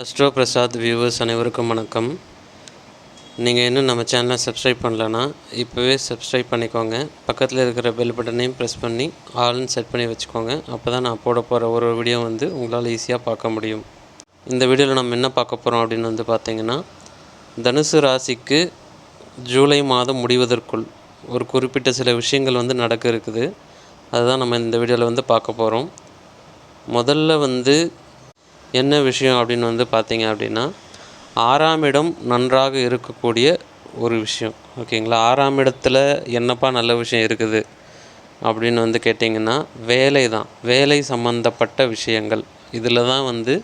Astro Prasad viewers அனைவருக்கும் வணக்கம். நீங்கள் இன்னும் நம்ம சேனலை சப்ஸ்கிரைப் பண்ணலன்னா இப்போவே சப்ஸ்கிரைப் பண்ணிக்கோங்க. பக்கத்தில் இருக்கிற பெல் பட்டனையும் ப்ரெஸ் பண்ணி ஆல்னு செட் பண்ணி வச்சுக்கோங்க. அப்போ தான் நான் போட போகிற ஒரு ஒரு வீடியோ வந்து உங்களால் ஈஸியாக பார்க்க முடியும். இந்த வீடியோவில் நம்ம என்ன பார்க்க போகிறோம் அப்படின்னு வந்து பார்த்திங்கன்னா தனுசு ராசிக்கு ஜூலை மாதம் முடிவதற்குள் ஒரு குறிப்பிட்ட சில விஷயங்கள் வந்து நடக்க இருக்குது. அதுதான் நம்ம இந்த வீடியோவில் வந்து பார்க்க போகிறோம் முதல்ல வந்து என்ன விஷயம் அப்படின்னு வந்து பார்த்தீங்க அப்படின்னா ஆறாம் இடம் நன்றாக இருக்கக்கூடிய ஒரு விஷயம். ஓகேங்களா? ஆறாம் இடத்துல என்னப்பா நல்ல விஷயம் இருக்குது அப்படின்னு வந்து கேட்டிங்கன்னா வேலை தான். வேலை சம்மந்தப்பட்ட விஷயங்கள். இதில் தான் வந்து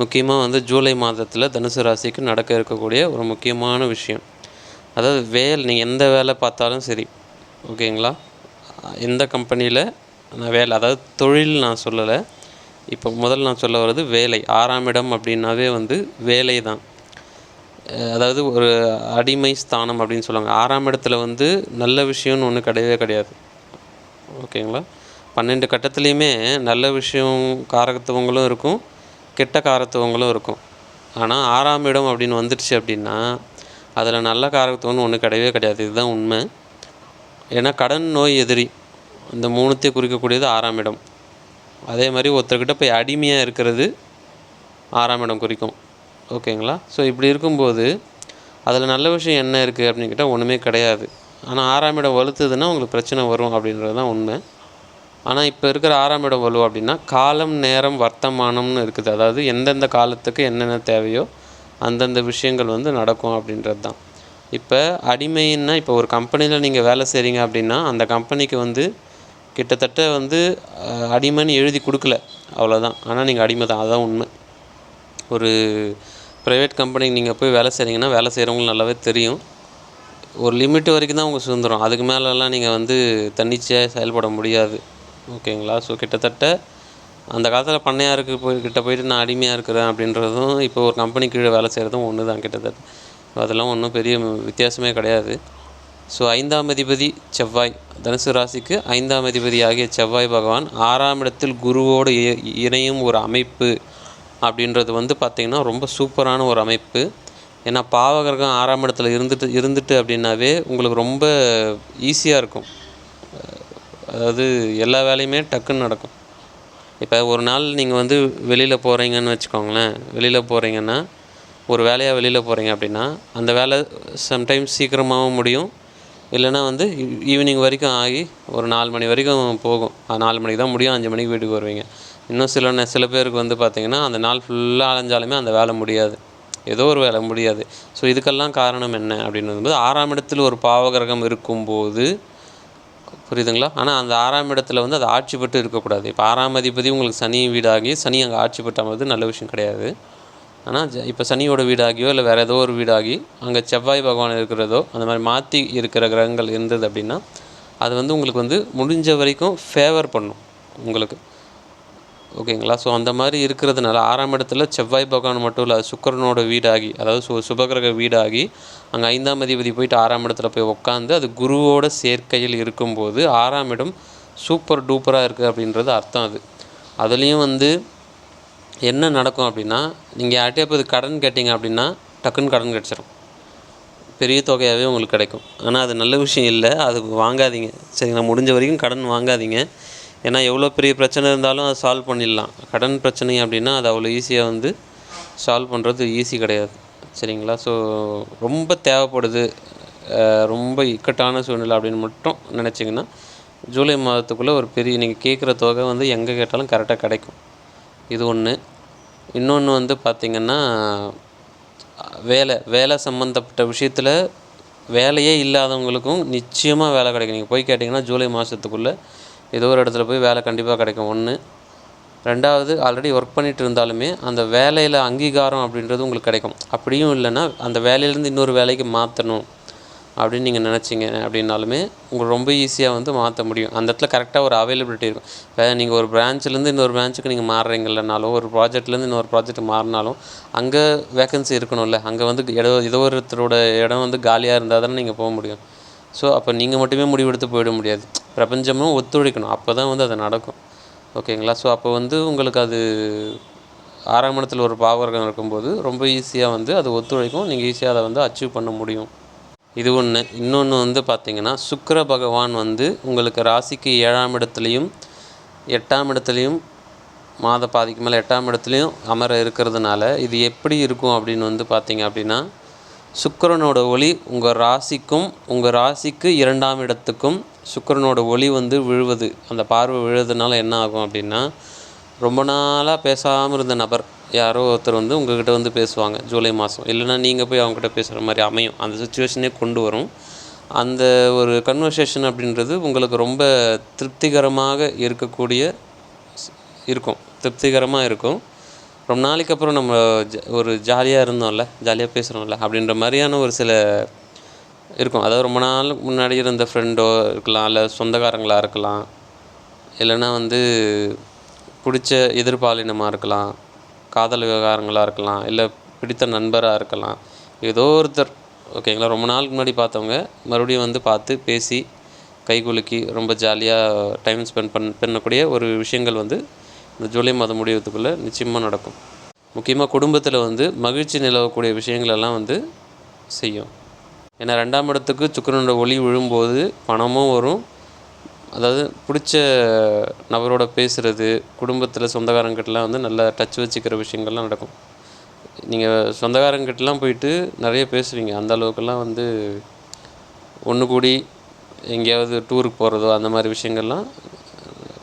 முக்கியமாக வந்து ஜூலை மாதத்தில் தனுசு ராசிக்கு நடக்க இருக்கக்கூடிய ஒரு முக்கியமான விஷயம். அதாவது வேலை நீங்கள் எந்த வேலை பார்த்தாலும் சரி ஓகேங்களா? எந்த கம்பெனியில் நான் வேலை அதாவது தொழில் நான் சொல்லலை. இப்போ முதல்ல நான் சொல்ல வர்றது வேலை. ஆறாம் இடம் அப்படின்னாவே வந்து வேலை தான். அதாவது ஒரு அடிமை ஸ்தானம் அப்படின்னு சொல்லுவாங்க. ஆறாம் இடத்துல வந்து நல்ல விஷயம்னு ஒன்று கிடையவே கிடையாது. ஓகேங்களா? பன்னெண்டு கட்டத்துலேயுமே நல்ல விஷயம் காரகத்துவங்களும் இருக்கும் கெட்ட காரத்துவங்களும் இருக்கும். ஆனால் ஆறாம் இடம் அப்படின்னு வந்துடுச்சு அப்படின்னா அதில் நல்ல காரகத்துவம்னு ஒன்று கிடையவே கிடையாது. இதுதான் உண்மை. ஏன்னா கடன் நோய் எதிரி. இந்த மூணுத்தையும் குறிக்கக்கூடியது ஆறாம் இடம். அதே மாதிரி ஒருத்தர்கிட்ட போய் அடிமையாக இருக்கிறது ஆறாம் இடம் குறிக்கும். ஓகேங்களா? ஸோ இப்படி இருக்கும்போது அதில் நல்ல விஷயம் என்ன இருக்குது அப்படின்னு கேட்டால் ஒன்றுமே கிடையாது. ஆனால் ஆறாம் இடம் வலுத்துதுன்னா உங்களுக்கு பிரச்சனை வரும் அப்படின்றது தான் உண்மை. ஆனால் இப்போ இருக்கிற ஆறாம் இடம் வலு அப்படின்னா காலம் நேரம் வர்த்தமானம்னு இருக்குது. அதாவது எந்தெந்த காலத்துக்கு என்னென்ன தேவையோ அந்தந்த விஷயங்கள் வந்து நடக்கும் அப்படின்றது தான். இப்போ அடிமைன்னா இப்போ ஒரு கம்பெனியில் நீங்கள் வேலை செய்கிறீங்க அப்படின்னா அந்த கம்பெனிக்கு வந்து கிட்டத்தட்ட வந்து அடிமைன்னு எழுதி கொடுக்கல. அவ்வளோதான் ஆனால் நீங்கள் அடிமை தான். அதான் உண்மை. ஒரு ப்ரைவேட் கம்பெனிக்கு நீங்கள் போய் வேலை செய்கிறீங்கன்னா வேலை செய்கிறவங்களுக்கு நல்லாவே தெரியும். ஒரு லிமிட் வரைக்கும் தான் உங்கள் சுதந்திரம். அதுக்கு மேலெல்லாம் நீங்கள் வந்து தன்னிச்சையாக செயல்பட முடியாது. ஓகேங்களா ஸோ கிட்டத்தட்ட அந்த காலத்தில் பண்ணையாருக்கு போய் கிட்ட போயிட்டு நான் அடிமையாக இருக்கிறேன் அப்படின்றதும் இப்போ ஒரு கம்பெனி கீழே வேலை செய்கிறதும் ஒன்று தான் கிட்டத்தட்ட. அதெல்லாம் ஒன்றும் பெரிய வித்தியாசமே கிடையாது. ஸோ ஐந்தாம் அதிபதி செவ்வாய். தனுசு ராசிக்கு ஐந்தாம் அதிபதி ஆகிய செவ்வாய் பகவான் ஆறாம் இடத்தில் குருவோடு இ- இணையும் ஒரு அமைப்பு அப்படின்றது வந்து பார்த்திங்கன்னா ரொம்ப சூப்பரான ஒரு அமைப்பு. ஏன்னா பாவகிரகம் ஆறாம் இடத்துல இருந்துட்டு இருந்துட்டு அப்படின்னாவே உங்களுக்கு ரொம்ப ஈஸியாக இருக்கும். அதாவது எல்லா வேலையுமே டக்குன்னு நடக்கும். இப்போ ஒரு நாள் நீங்கள் வந்து வெளியில் போகிறீங்கன்னு வச்சுக்கோங்களேன். வெளியில் போகிறீங்கன்னா ஒரு வேலையாக வெளியில் போகிறீங்க அப்படின்னா அந்த வேலை சம்டைம்ஸ் சீக்கிரமாகவும் முடியும். இல்லைன்னா வந்து ஈவினிங் வரைக்கும் ஆகி ஒரு நாலு மணி வரைக்கும் போகும். நாலு மணிக்கு தான் முடியும் அஞ்சு மணிக்கு வீட்டுக்கு வருவீங்க. இன்னும் சில சில பேருக்கு வந்து பார்த்திங்கன்னா அந்த நாள் ஃபுல்லாக அலைஞ்சாலுமே அந்த வேலை முடியாது. ஏதோ ஒரு வேலை முடியாது. ஸோ இதுக்கெல்லாம் காரணம் என்ன அப்படின்னு போது ஆறாம் இடத்தில் ஒரு பாவகிரகம் இருக்கும்போது புரியுதுங்களா? ஆனால் அந்த ஆறாம் இடத்துல வந்து அது ஆட்சி பெற்று இருக்கக்கூடாது. இப்போ ஆறாம் அதிபதி உங்களுக்கு சனி வீடாகி சனி அங்கே ஆட்சி பெற்ற நல்ல விஷயம் கிடையாது. ஆனால் ஜ- இப்போ சனியோட வீடாகியோ இல்லை வேறு ஏதோ ஒரு வீடாகி அங்கே செவ்வாய் பகவான் இருக்கிறதோ அந்த மாதிரி மாற்றி இருக்கிற கிரகங்கள் இருந்தது அப்படின்னா அது வந்து உங்களுக்கு வந்து முடிஞ்ச வரைக்கும் ஃபேவர் பண்ணும் உங்களுக்கு. ஓகேங்களா? ஸோ அந்த மாதிரி இருக்கிறதுனால ஆறாம் இடத்துல செவ்வாய் பகவான் மட்டும் இல்லை அது வீடாகி அதாவது சு சுபகிரக வீடாகி அங்கே ஐந்தாம் அதிபதி போயிட்டு ஆறாம் இடத்துல போய் உட்காந்து அது குருவோட சேர்க்கையில் இருக்கும்போது ஆறாம் இடம் சூப்பர் டூப்பராக இருக்குது அப்படின்றது அர்த்தம் அது. அதுலேயும் வந்து என்ன நடக்கும் அப்படின்னா நீங்கள் யார்கிட்டயே போய் கடன் கேட்டிங்க அப்படின்னா டக்குன்னு கடன் கிடச்சிரும். பெரிய தொகையாகவே உங்களுக்கு கிடைக்கும். ஆனால் அது நல்ல விஷயம் இல்லை. அது வாங்காதீங்க. சரிங்களா? முடிஞ்ச வரைக்கும் கடன் வாங்காதீங்க. ஏன்னா எவ்வளோ பெரிய பிரச்சனை இருந்தாலும் அதை சால்வ் பண்ணிடலாம். கடன் பிரச்சனை அப்படின்னா அது அவ்வளோ ஈஸியாக வந்து சால்வ் பண்ணுறது ஈஸி கிடையாது. சரிங்களா? ஸோ ரொம்ப தேவைப்படுது. ரொம்ப இக்கட்டான சூழ்நிலை அப்படின்னு மட்டும் நினச்சிங்கன்னா ஜூலை மாதத்துக்குள்ளே ஒரு பெரிய நீங்கள் கேட்குற தொகை வந்து எங்கே கேட்டாலும் கரெக்டாக கிடைக்கும். இது ஒன்று இன்னொன்று வந்து பார்த்திங்கன்னா வேலை வேலை சம்மந்தப்பட்ட விஷயத்தில் வேலையே இல்லாதவங்களுக்கும் நிச்சயமாக வேலை கிடைக்கும். நீங்கள் போய் கேட்டிங்கன்னா ஜூலை மாதத்துக்குள்ளே ஏதோ ஒரு இடத்துல போய் வேலை கண்டிப்பாக கிடைக்கும். ஒன்று ரெண்டாவது ஆல்ரெடி ஒர்க் பண்ணிட்டு இருந்தாலுமே அந்த வேலையில் அங்கீகாரம் அப்படின்றது உங்களுக்கு கிடைக்கும். அப்படியும் இல்லைன்னா அந்த வேலையிலேருந்து இன்னொரு வேலைக்கு மாற்றணும் அப்படின்னு நீங்கள் நினச்சிங்க அப்படின்னாலுமே உங்களுக்கு ரொம்ப ஈஸியாக வந்து மாற்ற முடியும். அந்த இடத்துல கரெக்டாக ஒரு அவைலபிலிட்டி இருக்கும். வேறு நீங்கள் ஒரு பிரான்ச்சிலேருந்து இன்னொரு பிரான்ச்சுக்கு நீங்கள் மாறுறீங்கல்லனாலும் ஒரு ப்ராஜெக்ட்லேருந்து இன்னொரு ப்ராஜெக்ட் மாறினாலும் அங்கே வேகன்சி இருக்கணும்ல. அங்கே வந்து ஏதோ ஏதோ ஒருத்தரோட இடம் வந்து காலியாக இருந்தால் தானே நீங்கள் போக முடியும். ஸோ அப்போ நீங்கள் மட்டுமே முடிவெடுத்து போயிட முடியாது. பிரபஞ்சமும் ஒத்துழைக்கணும். அப்போ தான் வந்து அது நடக்கும். ஓகேங்களா? ஸோ அப்போ வந்து உங்களுக்கு அது ஆறாம் இடத்துல ஒரு பாவகிரகம் இருக்கும்போது ரொம்ப ஈஸியாக வந்து அது ஒத்துழைக்கும். நீங்கள் ஈஸியாக அதை வந்து அச்சீவ் பண்ண முடியும். இது ஒன்று இன்னொன்று வந்து பார்த்திங்கன்னா சுக்கர பகவான் வந்து உங்களுக்கு ராசிக்கு ஏழாம் இடத்துலையும் எட்டாம் இடத்துலையும் மாத பாதிக்கு மேலே எட்டாம் இடத்துலையும் அமர இருக்கிறதுனால இது எப்படி இருக்கும் அப்படின்னு வந்து பார்த்திங்க அப்படின்னா சுக்கரனோட ஒளி உங்கள் ராசிக்கும் உங்கள் ராசிக்கு இரண்டாம் இடத்துக்கும் சுக்கரனோட ஒளி வந்து விழுவது. அந்த பார்வை விழுறதுனால என்ன ஆகும் அப்படின்னா ரொம்ப நாளாக பேசாமல் இருந்த நபர் யாரோ ஒருத்தர் வந்து உங்கள்கிட்ட வந்து பேசுவாங்க ஜூலை மாதம் இல்லைன்னா நீங்கள் போய் அவங்ககிட்ட பேசுகிற மாதிரி அமையும். அந்த சுச்சுவேஷனே கொண்டு வரும். அந்த ஒரு கன்வர்சேஷன் அப்படின்றது உங்களுக்கு ரொம்ப திருப்திகரமாக இருக்கக்கூடிய இருக்கும். திருப்திகரமாக இருக்கும். ரொம்ப நாளைக்கு அப்புறம் நம்ம ஜ ஒரு ஜாலியாக இருந்தோம்ல ஜாலியாக பேசுகிறோம்ல அப்படின்ற மாதிரியான ஒரு சில இருக்கும். அதாவது ரொம்ப நாள் முன்னாடி இருந்த ஃப்ரெண்டோ இருக்கலாம் இல்லை சொந்தக்காரங்களாக இருக்கலாம் இல்லைன்னா வந்து பிடிச்ச எதிர்பாலினமாக இருக்கலாம் காதல் விவகாரங்களாக இருக்கலாம் இல்லை பிடித்த நண்பராக இருக்கலாம். ஏதோ ஒருத்தர் ஓகேங்களா? ரொம்ப நாளுக்கு முன்னாடி பார்த்தவங்க மறுபடியும் வந்து பார்த்து பேசி கை குலுக்கி ரொம்ப ஜாலியாக டைம் ஸ்பெண்ட் பண் பண்ணக்கூடிய ஒரு விஷயங்கள் வந்து இந்த ஜூலை மாதம் முடியறதுக்குள்ளே நிச்சயமாக நடக்கும். முக்கியமாக குடும்பத்தில் வந்து மகிழ்ச்சி நிலவக்கூடிய விஷயங்களெல்லாம் வந்து செய்யும். ஏன்னா ரெண்டாம் இடத்துக்கு சுக்கரனோட ஒளி விழும்போது பணமும் வரும் அதாவது பிடிச்ச நபரோட பேசுகிறது குடும்பத்தில் சொந்தக்காரங்கிட்டலாம் வந்து நல்லா டச் வச்சுக்கிற விஷயங்கள்லாம் நடக்கும். நீங்கள் சொந்தக்காரங்கிட்டலாம் போயிட்டு நிறைய பேசுவீங்க. அந்த அளவுக்குலாம் வந்து ஒன்று கூடி எங்கேயாவது டூருக்கு போகிறதோ அந்த மாதிரி விஷயங்கள்லாம்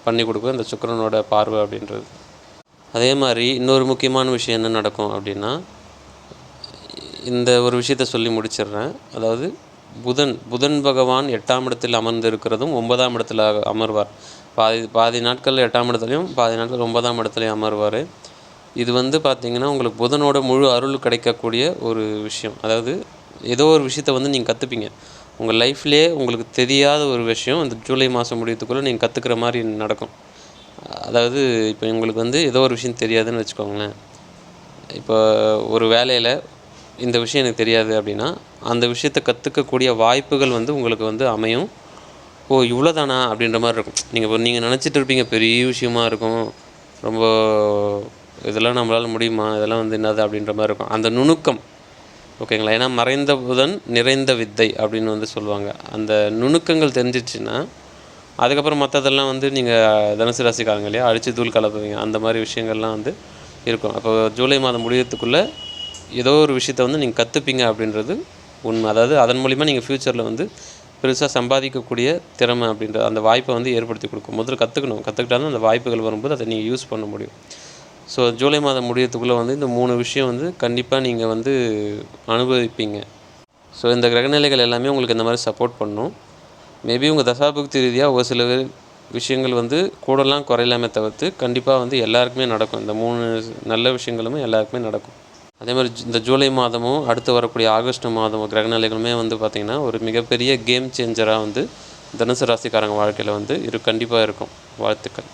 பண்ணி கொடுக்கும் இந்த சுக்கரனோட பார்வை அப்படின்றது. அதே மாதிரி இன்னொரு முக்கியமான விஷயம் என்ன நடக்கும் அப்படின்னா இந்த ஒரு விஷயத்த சொல்லி முடிச்சிடுறேன். அதாவது புதன் புதன் பகவான் எட்டாம் இடத்தில் அமர்ந்து இருக்கிறதும் ஒன்பதாம் இடத்தில் அமர்வார். பாதி பாதி நாட்கள் எட்டாம் இடத்துலையும் பாதி நாட்கள் ஒன்பதாம் இடத்துலையும் அமர்வார். இது வந்து பார்த்திங்கன்னா உங்களுக்கு புதனோட முழு அருள் கிடைக்கக்கூடிய ஒரு விஷயம். அதாவது ஏதோ ஒரு விஷயத்த வந்து நீங்கள் கற்றுப்பீங்க உங்கள் லைஃப்லேயே உங்களுக்கு தெரியாத ஒரு விஷயம் இந்த ஜூலை மாதம் முடியத்துக்குள்ளே நீங்கள் கற்றுக்கிற மாதிரி நடக்கும். அதாவது இப்போ உங்களுக்கு வந்து ஏதோ ஒரு விஷயம் தெரியாதுன்னு வச்சுக்கோங்களேன். இப்போ ஒரு வேலையில் இந்த விஷயம் எனக்கு தெரியாது அப்படின்னா அந்த விஷயத்தை கற்றுக்கக்கூடிய வாய்ப்புகள் வந்து உங்களுக்கு வந்து அமையும். ஓ இவ்வளோ தானா அப்படின்ற மாதிரி இருக்கும். நீங்கள் இப்போ நீங்கள் நினச்சிட்டு இருப்பீங்க பெரிய விஷயமா இருக்கும். ரொம்ப இதெல்லாம் நம்மளால் முடியுமா? இதெல்லாம் வந்து என்னது? அப்படின்ற மாதிரி இருக்கும். அந்த நுணுக்கம். ஓகேங்களா? ஏன்னா மறைந்த புதன் நிறைந்த வித்தை அப்படின்னு வந்து சொல்லுவாங்க. அந்த நுணுக்கங்கள் தெரிஞ்சிச்சுன்னா அதுக்கப்புறம் மற்றதெல்லாம் வந்து நீங்கள் தனுசு ராசிக்காரங்க இல்லையா? அடித்து தூள் கலப்புவீங்க. அந்த மாதிரி விஷயங்கள்லாம் வந்து இருக்கும். அப்போ ஜூலை மாதம் முடியறதுக்குள்ளே ஏதோ ஒரு விஷயத்த வந்து நீங்கள் கற்றுப்பீங்க அப்படின்றது உண்மை. அதாவது அதன் மூலிமா நீங்கள் ஃப்யூச்சரில் வந்து பெருசாக சம்பாதிக்கக்கூடிய திறமை அப்படின்ற அந்த வாய்ப்பை வந்து ஏற்படுத்தி கொடுக்கும். முதல்ல கற்றுக்கணும் கற்றுக்கிட்டாலும் அந்த வாய்ப்புகள் வரும்போது அதை நீங்கள் யூஸ் பண்ண முடியும். ஸோ ஜூலை மாதம் முடியறதுக்குள்ளே வந்து இந்த மூணு விஷயம் வந்து கண்டிப்பாக நீங்கள் வந்து அனுபவிப்பீங்க. ஸோ இந்த கிரகநிலைகள் எல்லாமே உங்களுக்கு இந்த மாதிரி சப்போர்ட் பண்ணும். மேபி உங்கள் தசாபுக்தி ரீதியாக ஒரு சில விஷயங்கள் வந்து கூடலாம் குறையலாமே தவிர்த்து கண்டிப்பாக வந்து எல்லாருக்குமே நடக்கும். இந்த மூணு நல்ல விஷயங்களுமே எல்லாருக்குமே நடக்கும். அதே மாதிரி இந்த ஜூலை மாதமும் அடுத்து வரக்கூடிய ஆகஸ்ட் மாதமும் கிரகநிலைகளுமே வந்து பார்த்திங்கன்னா ஒரு மிகப்பெரிய கேம் சேஞ்சராக வந்து தனுசு ராசிக்காரங்க வாழ்க்கையில் வந்து இரு கண்டிப்பாக இருக்கும். வாழ்த்துக்கள்.